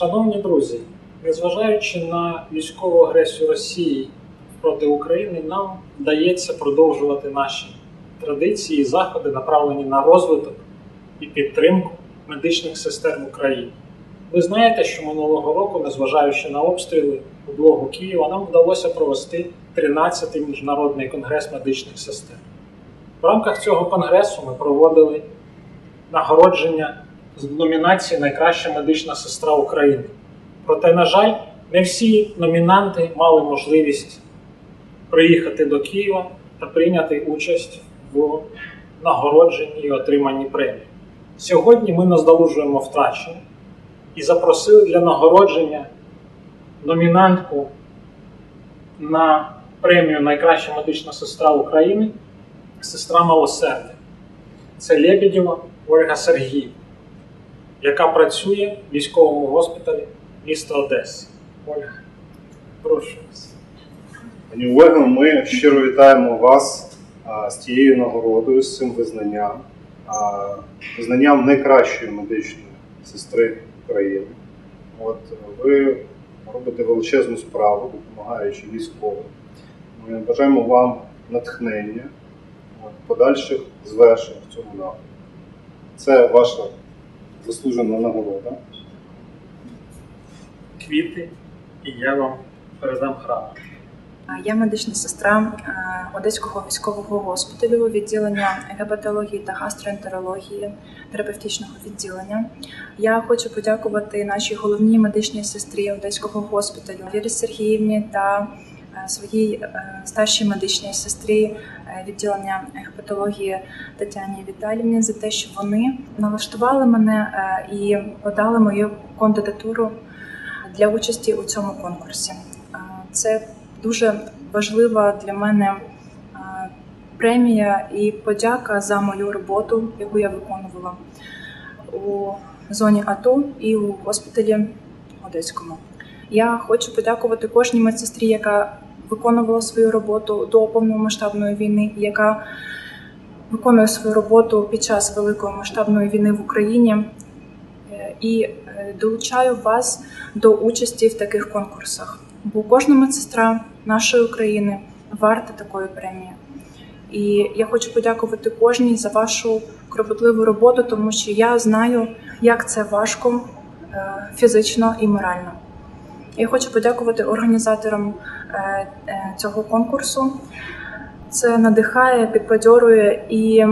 Шановні друзі, незважаючи на військову агресію Росії проти України, нам вдається продовжувати наші традиції і заходи, направлені на розвиток і підтримку медичних сестер в Україні. Ви знаєте, що минулого року, незважаючи на обстріли у блогу Києва, нам вдалося провести 13-й міжнародний конгрес медичних сестер. В рамках цього конгресу ми проводили нагородження з номінації Найкраща медична сестра України. Проте, на жаль, не всі номінанти мали можливість приїхати до Києва та прийняти участь в нагородженні і отриманні премії. Сьогодні ми наздолужуємо втрачені і запросили для нагородження номінантку на премію Найкраща медична сестра України сестра милосердя. Це Лебедєва Ольга Сергіївна, яка працює в військовому госпіталі міста Одеси. Ольга, прошу вас. Пані Ольго, ми щиро вітаємо вас з тією нагородою, з цим визнанням, визнанням найкращої медичної сестри України. От ви робите величезну справу, допомагаючи військовим. Ми бажаємо вам натхнення, подальших звершень в цьому напрямку. Це ваша заслужена нагорода. Квіти, і я вам передам грамоту. Я медична сестра е, Одеського військового госпіталю відділення гепатології та гастроентерології терапевтичного відділення. Я хочу подякувати нашій головній медичній сестрі Одеського госпіталю Вірі Сергіївні та своїй е, старшій медичній сестрі е, відділення гепатології Тетяні Віталівні за те, що вони налаштували мене е, і подали мою кандидатуру для участі у цьому конкурсі. Е, Це дуже важлива для мене е, премія і подяка за мою роботу, яку я виконувала у зоні АТО і у госпіталі Одеському. Я хочу подякувати кожній медсестрі, яка виконувала свою роботу до повномасштабної війни, яка виконує свою роботу під час великої масштабної війни в Україні. Е, І е, долучаю вас до участі в таких конкурсах. Бо кожна медсестра нашої України варта такої премії. І я хочу подякувати кожній за вашу кропотливу роботу, тому що я знаю, як це важко е, фізично і морально. Я хочу подякувати організаторам е, е, цього конкурсу. Це надихає, підбадьорює і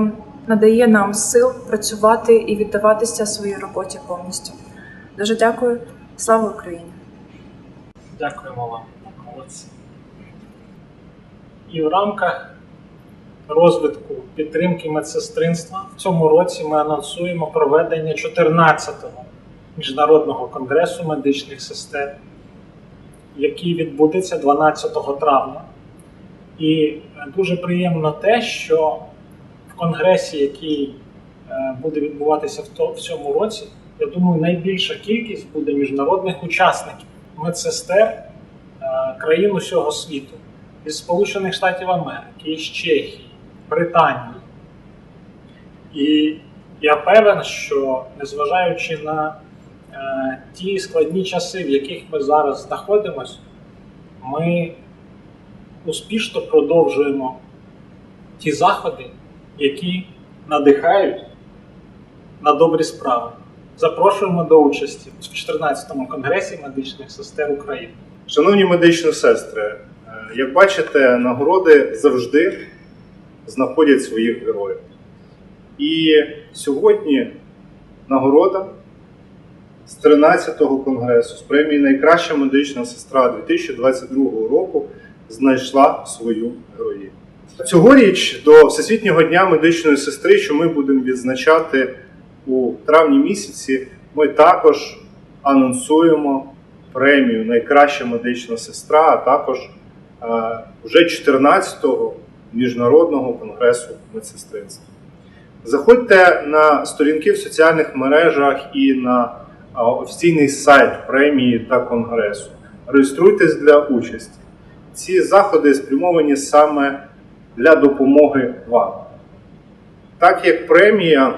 надає нам сил працювати і віддаватися своїй роботі повністю. Дуже дякую. Слава Україні! Дякуємо вам. Молодці. І в рамках розвитку підтримки медсестринства в цьому році ми анонсуємо проведення 14-го міжнародного конгресу медичних сестер, який відбудеться 12 травня. І дуже приємно те, що в конгресі, який е, буде відбуватися в цьому році, я думаю, найбільша кількість буде міжнародних учасників медсестер е, країн усього світу, із Сполучених Штатів Америки, із Чехії, Британії. І я певен, що незважаючи на е, ті складні часи, в яких ми зараз знаходимося, ми успішно продовжуємо ті заходи, які надихають на добрі справи. Запрошуємо до участі в 14-му конгресі медичних сестер України. Шановні медичні сестри, е, як бачите, нагороди завжди знаходять своїх героїв. І сьогодні нагорода з 13-го конгресу з премії Найкраща медична сестра 2022 року знайшла свою героїню. Цьогоріч до Всесвітнього дня медичної сестри, що ми будемо відзначати у травні місяці, ми також анонсуємо премію Найкраща медична сестра, а також е, вже 14-го міжнародного конгресу медсестринства. Заходьте на сторінки в соціальних мережах і на офіційний сайт премії та конгресу. Реєструйтесь для участі. Ці заходи спрямовані саме для допомоги вам. Так як премія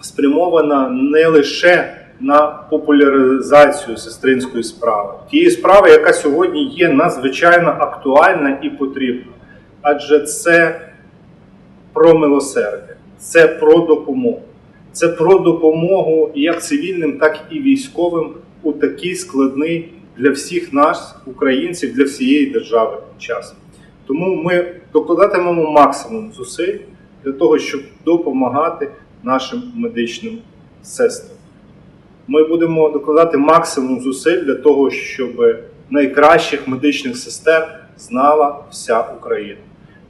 спрямована не лише на популяризацію сестринської справи, тієї справи, яка сьогодні є надзвичайно актуальна і потрібна. Адже це про милосердя, це про допомогу. Це про допомогу як цивільним, так і військовим у такий складний для всіх нас, українців, для всієї держави час. Тому ми докладатимемо максимум зусиль для того, щоб допомагати нашим медичним сестрам. Ми будемо докладати максимум зусиль для того, щоб найкращих медичних сестер знала вся Україна.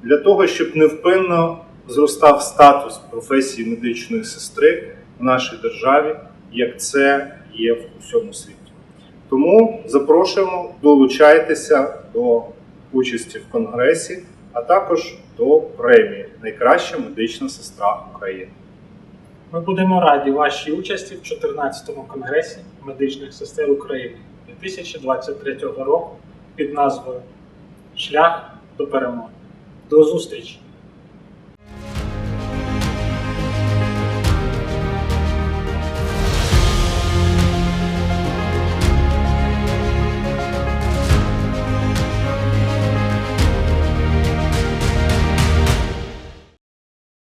Для того, щоб невпинно зростав статус професії медичної сестри в нашій державі, як це є в усьому світі. Тому запрошуємо долучайтеся до участі в конгресі, а також до премії Найкраща медична сестра України. Ми будемо раді вашій участі в 14-му конгресі медичних сестер України 2023 року під назвою Шлях до перемоги. До зустрічі!